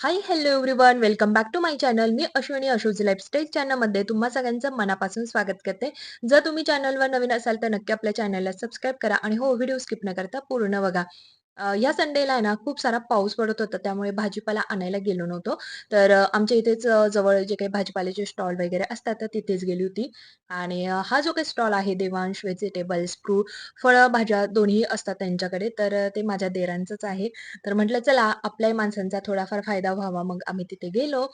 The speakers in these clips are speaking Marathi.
Hi hello everyone welcome back to my channel me Ashwini Ashoj lifestyle चॅनलमध्ये तुम्हा सगळ्यांचं मनापासून स्वागत करते. जर तुम्ही चॅनलवर नवीन असाल तर नक्की आपल्या चॅनलला सबस्क्राईब करा आणि हो व्हिडिओ स्किप न करता पूर्ण बघा. या संडेला आहे ना खूप सारा पाऊस पडत होता त्यामुळे भाजीपाला आणायला गेलो नव्हतो. तर आमच्या इथेच जवळ जे काही भाजीपाल्याचे स्टॉल वगैरे असतात तर तिथेच गेली होती. आणि हा जो काही स्टॉल आहे देवांश व्हेजिटेबल्स फ्रूट फळं भाज्या दोन्ही असतात त्यांच्याकडे तर ते माझ्या देरांचंच आहे. तर म्हटलं चला आपल्याही माणसांचा थोडाफार फायदा व्हावा. मग आम्ही तिथे गेलो.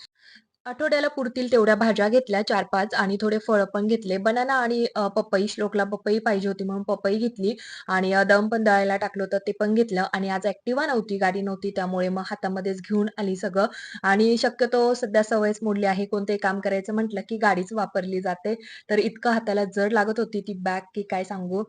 आठवड्याला पुरतील तेवढ्या भाज्या घेतल्या 4-5 आणि थोडे फळं पण घेतले. बनाना आणि पपई श्लोकला पपई पाहिजे होती म्हणून पपई घेतली आणि दम पण दळायला टाकलं होतं ते पण घेतलं आणि आज ऍक्टिव्हा नव्हती, गाडी नव्हती त्यामुळे मग हातामध्येच घेऊन आली सगळं आणि शक्यतो सध्या सवयच मोडली आहे कोणते काम करायचं म्हटलं की गाडीच वापरली जाते. तर इतकं हाताला जड लागत होती ती बॅग की काय सांगू.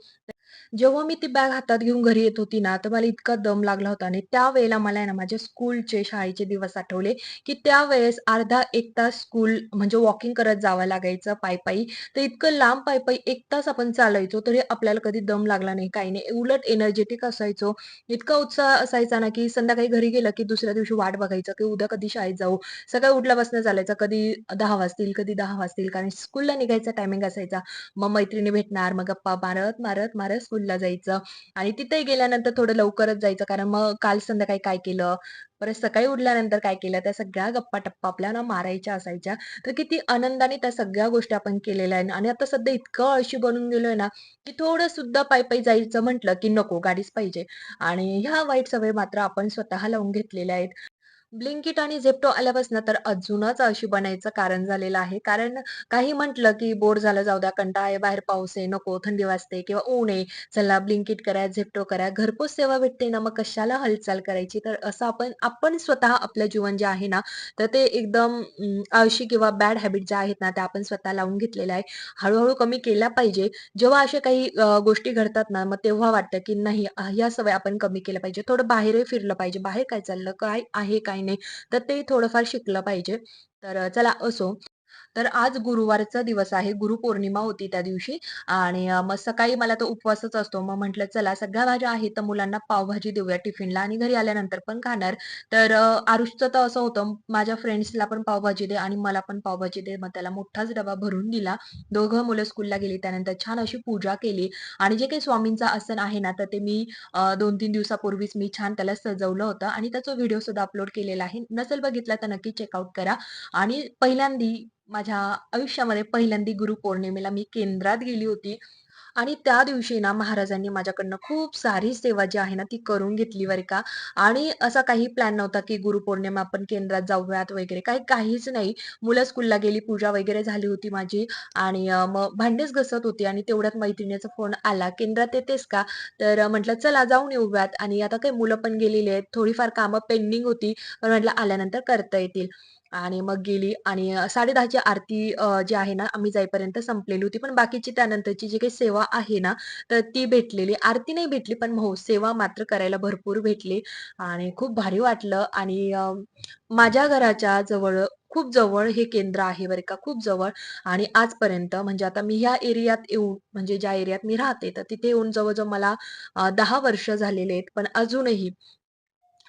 जेव्हा मी ती बॅग हातात घेऊन घरी येत होती ना, तर मला इतका दम लागला होता आणि त्यावेळेला मला आहे ना माझ्या स्कूलचे, शाळेचे दिवस आठवले, की त्यावेळेस अर्धा एक तास स्कूल म्हणजे वॉकिंग करत जावं लागायचं पायी-पायी. तर इतकं लांब पायी-पायी 1 तास आपण चालायचो, तरी आपल्याला कधी दम लागला नाही, काही नाही. उलट एनर्जेटिक असायचो. इतका उत्साह असायचा ना, की संध्याकाळी घरी गेलं, की दुसऱ्या दिवशी वाट बघायचं, की उद्या कधी शाळेत जाऊ. सकाळी उठल्यापासून चालायचं, कधी दहा वाजतील, कधी दहा वाजतील, कारण स्कूलला निघायचा टायमिंग असायचा. मग मैत्रिणी भेटणार, मग गप्पा मारत, मारत, मारत स्कूलला जायचं. आणि तिथे गेल्यानंतर थोडं लवकरच जायचं. कारण मग काल संध्याकाळी काय केलं, परत सकाळी उठल्यानंतर काय केलं, त्या सगळ्या गप्पा-टप्पा आपल्याला मारायच्या असायच्या. तर किती आनंदाने त्या सगळ्या गोष्टी आपण केलेल्या आहे आणि आता सध्या इतकं आळशी बनून गेलोय ना, की थोडं सुद्धा पायी-पायी जायचं म्हटलं, की नको गाडीच पाहिजे. आणि ह्या वाईट सवय मात्र आपण स्वतः लावून घेतलेल्या आहेत. ब्लिंकिट आणि झेप्टो आल्यापासून तर अजूनच अशी बनायचं कारण झालेलं आहे. कारण काही म्हटलं, की बोर झालं, जाऊ द्या, कंटाळा आहे, बाहेर पाऊस आहे, नको, थंडी वाजते किंवा ऊन आहे, चला ब्लिंकिट करा, झेप्टो करा. घरपोच सेवा भेटते ना, मग कशाला हालचाल करायची? तर असं आपण आपण स्वतः आपलं जीवन जे आहे ना, तर ते एकदम आळशी किंवा बॅड हॅबिट ज्या आहेत ना, त्या आपण स्वतः लावून घेतलेल्या आहे. हळूहळू कमी केल्या पाहिजे. जेव्हा अशा काही गोष्टी घडतात ना, मग तेव्हा वाटतं, की नाही ह्या या आपण कमी केल्या पाहिजे. थोडं बाहेरही फिरलं पाहिजे. बाहेर काय चाललं, काय आहे, काय नाही, तर ते थोडंफार शिकलं पाहिजे. तर चला असो. तर आज गुरुवारचा दिवस आहे. गुरुपौर्णिमा होती त्या दिवशी आणि मग सकाळी मला तो उपवासच असतो. मग म्हटलं चला सगळ्या भाज्या आहेत, तर मुलांना पावभाजी देऊया टिफिनला आणि घरी आल्यानंतर पण खाणार. तर आरुषचं तर असं होतं, माझ्या फ्रेंड्सला पण पावभाजी दे आणि मला पण पावभाजी दे. मग त्याला मोठाच डबा भरून दिला. दोघं मुलं स्कूलला गेली. त्यानंतर छान अशी पूजा केली आणि जे काही स्वामींचं आसन आहे ना, तर ते मी दोन तीन दिवसापूर्वीच मी छान त्याला सजवलं होतं आणि त्याचा व्हिडिओ सुद्धा अपलोड केलेला आहे. नसेल बघितला तर नक्की चेकआउट करा. आणि पहिल्यांदी माझ्या आयुष्यामध्ये पहिल्यांदी गुरुपौर्णिमेला मी केंद्रात गेली होती आणि त्या दिवशी ना महाराजांनी माझ्याकडनं खूप सारी सेवा जी आहे ना ती करून घेतली बरं का आणि असा काही प्लॅन नव्हता की गुरुपौर्णिमा आपण केंद्रात जाऊयात वगैरे काही काहीच नाही. मुलं स्कूलला गेली, पूजा वगैरे झाली होती माझी आणि मग भांडेच घसत होती आणि तेवढ्यात मैत्रिणीचा फोन आला, "केंद्रात येतेस का?" तर म्हटलं, "चला जाऊन येऊयात." आणि आता काही मुलं पण गेलेली आहेत. थोडीफार कामं पेंडिंग होती, पण म्हटलं आल्यानंतर करता येतील. आणि मग गेली आणि अ, 10:30ची आरती जी आहे ना, आम्ही जाईपर्यंत संपलेली होती. पण बाकीची त्यानंतरची जी काही सेवा आहे ना, तर ती भेटलेली. आरती नाही भेटली, पण हो, सेवा मात्र करायला भरपूर भेटली आणि खूप भारी वाटलं आणि माझ्या घराच्या जवळ खूप जवळ हे केंद्र आहे बरं का, खूप जवळ आणि आजपर्यंत म्हणजे आता मी ह्या एरियात येऊन म्हणजे ज्या एरियात मी राहते, तर तिथे येऊन जवळजवळ मला दहा वर्ष झालेले आहेत. पण अजूनही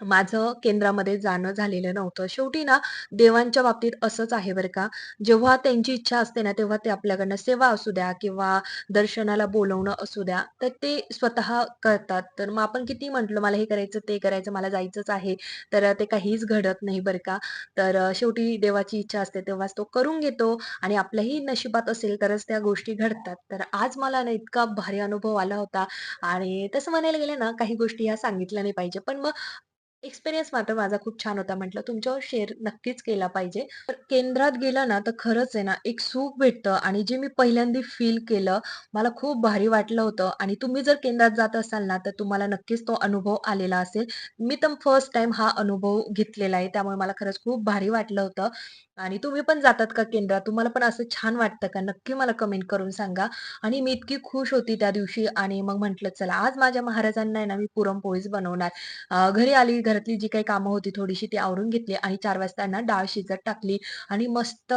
माझं केंद्रामध्ये जाणं झालेलं नव्हतं. शेवटी ना, देवांच्या बाबतीत असंच आहे बरं का. जेव्हा त्यांची इच्छा असते ना, तेव्हा ते आपल्याकडनं सेवा असू द्या किंवा दर्शनाला बोलवणं असू द्या, तर ते स्वतः करतात. तर मग आपण किती म्हटलं, "मला हे करायचं, ते करायचं, मला जायचंच आहे," तर ते काहीच घडत नाही बरं का. तर शेवटी देवाची इच्छा असते तेव्हाच तो करून घेतो आणि आपल्याही नशिबात असेल तरच त्या गोष्टी घडतात. तर आज मला ना, इतका भारी अनुभव आला होता आणि तसं म्हणायला गेलं ना, काही गोष्टी ह्या सांगितल्या नाही पाहिजे. पण मग एक्सपिरियन्स मात्र माझा खूप छान होता. म्हटलं तुमच्यावर शेअर नक्कीच केला पाहिजे. तर केंद्रात गेलं ना, तर खरंच आहे ना, एक सुख भेटतं आणि जे मी पहिल्यांदा फील केलं, मला खूप भारी वाटलं होतं आणि तुम्ही जर केंद्रात जात असाल ना, तर तुम्हाला नक्कीच तो अनुभव आलेला असेल. मी तर फर्स्ट टाइम हा अनुभव घेतलेला आहे. त्यामुळे मला खरंच खूप भारी वाटलं होतं आणि तुम्ही पण जातात का केंद्रात? तुम्हाला पण असं छान वाटतं का? नक्की मला कमेंट करून सांगा. आणि मी इतकी खुश होती त्या दिवशी आणि मग म्हटलं चला आज माझ्या महाराजांना आहे ना मी पुरणपोळीच बनवणार. घरी आली, घरातली जी काही कामं होती थोडीशी ती आवरून घेतली आणि चार वाजता ना डाळ शिजत टाकली आणि मस्त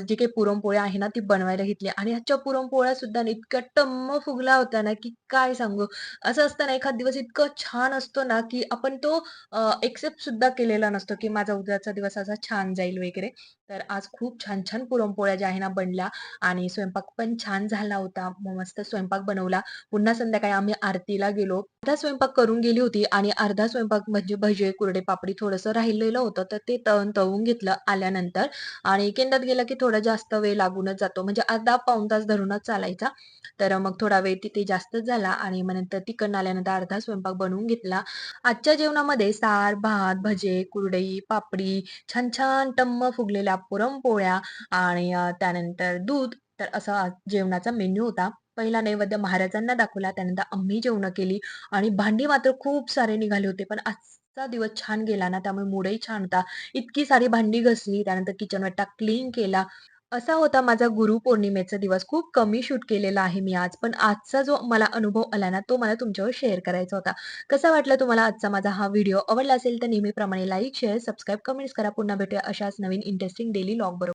जी काही पुरणपोळ्या आहे ना ती बनवायला घेतली आणि आजच्या पुरणपोळ्या सुद्धा इतकं इतक्या टम्म फुगला होता ना, की काय सांगू. असं असतं ना एखाद दिवस इतकं छान असतो ना, की आपण तो एक्सेप्ट सुद्धा केलेला नसतो, की माझा उद्याचा दिवस असा छान जाईल वगैरे. तर आज खूप छान-छान पुरणपोळ्या ज्या आहे ना बनल्या आणि स्वयंपाक पण छान झाला होता. मस्त स्वयंपाक बनवला. पुन्हा संध्याकाळी आम्ही आरतीला गेलो. अर्धा स्वयंपाक करून गेली होती आणि अर्धा स्वयंपाक म्हणजे भजे, कुरडे, पापडी थोडंसं राहिलेलं होतं, तर ते तळून तळून घेतलं आल्यानंतर आणि केंद्रात गेलं की थोडा जास्त वेळ लागूनच जातो. म्हणजे अर्धा पाऊण तास धरूनच चालायचा. तर मग थोडा वेळ तिथे जास्तच झाला आणि मग नंतर तिकडनं आल्यानंतर अर्धा स्वयंपाक बनवून घेतला. आजच्या जेवणामध्ये सार, भात, भजे, कुरडई, पापडी, छान-छान टम्म फुगलेल्या पुरणपोळ्या आणि त्यानंतर दूध. तर असा जेवणाचा मेन्यू होता. पहिला नैवेद्य महाराजांना दाखवला, त्यानंतर आम्ही जेवणं केली आणि भांडी मात्र खूप सारे निघाले होते. पण आजचा दिवस छान गेला ना, त्यामुळे मूडही छान होता. इतकी सारी भांडी घसली त्यानंतर किचन वट्टा क्लीन केला. असा होता माझा गुरुपौर्णिमेचा दिवस. खूप कमी शूट केलेला आहे मी आज, पण आजचा जो मला अनुभव आला ना, तो मला तुमच्यावर शेअर करायचा होता. कसा वाटला तुम्हाला आजचा माझा हा व्हिडिओ? आवडला असेल तर नेहमीप्रमाणे लाईक, शेअर, सबस्क्राईब, कमेंट्स करा. पुन्हा भेटूया अशाच नवीन इंटरेस्टिंग डेली लॉग बरोबर.